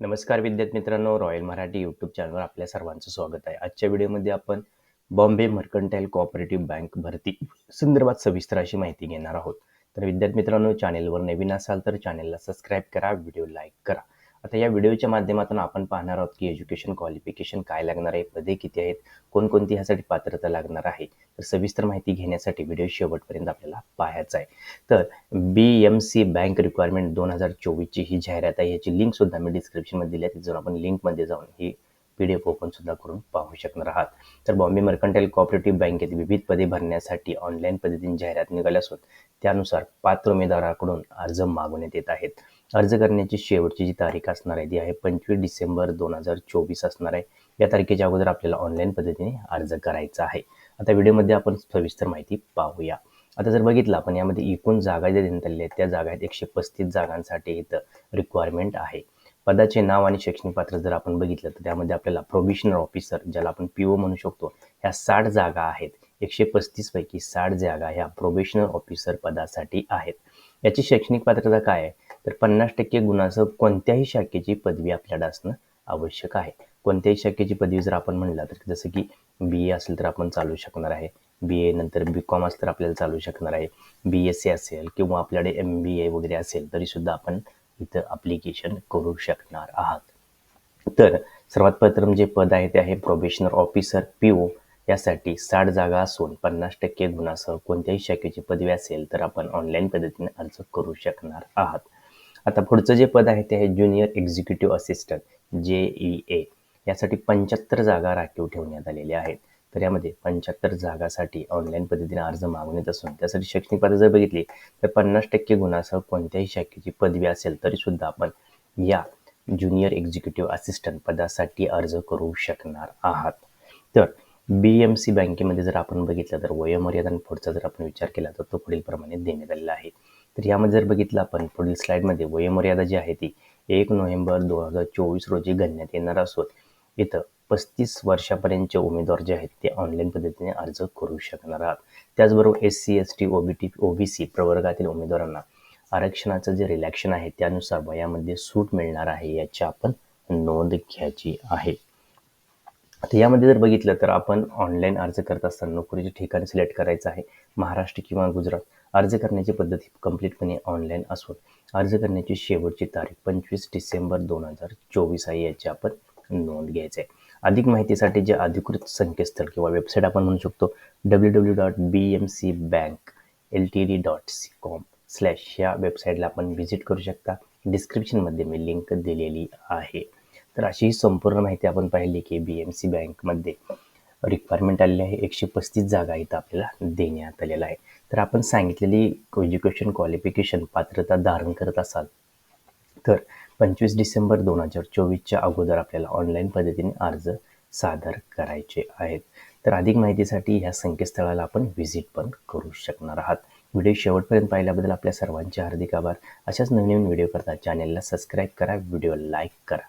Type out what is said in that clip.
नमस्कार विद्यार्थी मित्रांनो रॉयल मराठी यूट्यूब चॅनलवर आपल्या सर्वांचं स्वागत आहे. आजच्या व्हिडिओमध्ये आपण बॉम्बे मर्कंटाईल कोऑपरेटिव्ह बँक भरती संदर्भात सविस्तर अशी माहिती घेणार आहोत. तर विद्यार्थी मित्रांनो चॅनेलवर नवीन असाल तर चॅनेलला सबस्क्राईब करा व्हिडिओ लाईक करा. आता या व्हिडिओच्या माध्यमातून आपण पाहणार आहोत की एज्युकेशन क्वालिफिकेशन काय लागणार आहे पदे किती आहेत कोणकोणती ह्यासाठी पात्रता लागणार आहे. तर सविस्तर माहिती घेण्यासाठी व्हिडिओ शेवटपर्यंत आपल्याला पाहायचा आहे. तर B M C bank requirement दोन हजार चोवीसची ही जाहिरात आहे. याची लिंकसुद्धा मी डिस्क्रिप्शनमध्ये दिली आहे. तिथून आपण लिंकमध्ये जाऊन ही पी डी एफ ओपनसुद्धा करून पाहू शकणार आहात. तर बॉम्बे मर्कंटाईल कॉपरेटिव्ह बँकेत विविध पदे भरण्यासाठी ऑनलाईन पद्धतीने जाहिरात निघाल्या असून त्यानुसार पात्र उमेदवाराकडून अर्ज मागवण्यात येत आहेत. अर्ज करण्याची शेवटची जी तारीख असणार आहे ती आहे पंचवीस डिसेंबर दोन हजार चोवीस असणार आहे. या तारखेच्या अगोदर आपल्याला ऑनलाईन पद्धतीने अर्ज करायचा आहे. आता व्हिडिओमध्ये आपण सविस्तर माहिती पाहूया. आता जर बघितलं आपण यामध्ये एकूण जागा ज्या देण्यात आलेल्या आहेत त्या जागा आहेत एकशे पस्तीस जागांसाठी इथं रिक्वायरमेंट आहे. पदाचे नाव आणि शैक्षणिक पात्र जर आपण बघितलं तर त्यामध्ये आपल्याला प्रोबिशनर ऑफिसर ज्याला आपण पी ओ म्हणू शकतो ह्या साठ जागा आहेत. एकशे पस्तीसपैकी साठ जागा ह्या प्रोबेशनल ऑफिसर पदासाठी आहेत. याची शैक्षणिक पात्रता काय आहे? तर पन्नास टक्के गुणासह कोणत्याही शाखेची पदवी आपल्याला असणं आवश्यक आहे. कोणत्याही शाखेची पदवी जर आपण म्हणलं तर जसं की बी ए असेल तर आपण चालू शकणार आहे. बी ए नंतर बी कॉम असेल तर आपल्याला चालू शकणार आहे. बी एस सी असेल किंवा आपल्याकडे एम बी ए वगैरे असेल तरीसुद्धा आपण इथं अप्लिकेशन करू शकणार आहात. तर सर्वात प्रथम जे पद आहे ते आहे प्रोबेशनर ऑफिसर पी ओ यासाठी साठ जागा असून पन्नास टक्के गुणासह कोणत्याही शाखेची पदवी असेल तर आपण ऑनलाईन पद्धतीने अर्ज करू शकणार आहात. आता पुढचं जे पद आहे ते आहे junior executive assistant J E A. यासाठी पंच्याहत्तर जागा राखीव ठेवण्यात आलेल्या आहेत. तर यामध्ये पंच्याहत्तर जागासाठी ऑनलाईन पद्धतीने अर्ज मागवण्यात असून त्यासाठी शैक्षणिक पद जर बघितली तर पन्नास टक्के गुणासह कोणत्याही शाखेची पदवी असेल तरी सुद्धा आपण या ज्युनियर एक्झिक्युटिव्ह असिस्टंट पदासाठी अर्ज करू शकणार आहात. तर बी एम सी बँकेमध्ये जर आपण बघितलं तर वयोमर्यादा आणि पुढचा जर आपण विचार केला तर तो पुढील प्रमाणे देण्यात आलेला आहे. तर यामध्ये जर बघितलं आपण पुढील स्लाईडमध्ये वयोमर्यादा जी आहे ती एक नोव्हेंबर दोन हजार चोवीस रोजी घालण्यात येणार असून इथं पस्तीस वर्षापर्यंतचे उमेदवार जे आहेत ते ऑनलाईन पद्धतीने अर्ज करू शकणार आहात. त्याचबरोबर S C S T O B T O B C प्रवर्गातील उमेदवारांना आरक्षणाचं जे रिलॅक्शन आहे त्यानुसार वयामध्ये सूट मिळणार आहे याची आपण नोंद घ्यायची आहे. तर यामध्ये जर बघितलं तर आपण ऑनलाईन अर्ज करत असताना नोकरीचे ठिकाण सिलेक्ट करायचं आहे. महाराष्ट्र किंवा गुजरात. अर्ज करण्याची पद्धती कम्प्लीटपणे ऑनलाईन असून अर्ज करण्याची शेवटची तारीख पंचवीस डिसेंबर दोन हजार चोवीस आहे याची आपण नोंद घ्यायची आहे. अधिक माहितीसाठी जे अधिकृत संकेतस्थळ किंवा वेबसाईट आपण म्हणू शकतो W W dot B M C bank L T D dot C com slash या वेबसाईटला आपण व्हिजिट करू शकता. डिस्क्रिप्शनमध्ये मी लिंक दिलेली आहे. तर अशी संपूर्ण माहिती आपण पाहिली की बी एम सी बँकमध्ये रिक्वायरमेंट आलेली आहे. एकशे पस्तीस जागा इथं आपल्याला देण्यात आलेला आहे तर आपण सांगितलेली एज्युकेशन क्वालिफिकेशन पात्रता धारण करत असाल तर पंचवीस डिसेंबर दोन हजार चोवीसच्या अगोदर आपल्याला ऑनलाईन पद्धतीने अर्ज सादर करायचे आहेत. तर अधिक माहितीसाठी ह्या संकेतस्थळाला आपण व्हिजिट पण करू शकणार आहात. व्हिडिओ शेवटपर्यंत पाहिल्याबद्दल आपल्या सर्वांचे हार्दिक आभार. अशाच नवीन नवीन व्हिडिओ करता चॅनेलला सबस्क्राईब करा व्हिडिओ लाईक करा.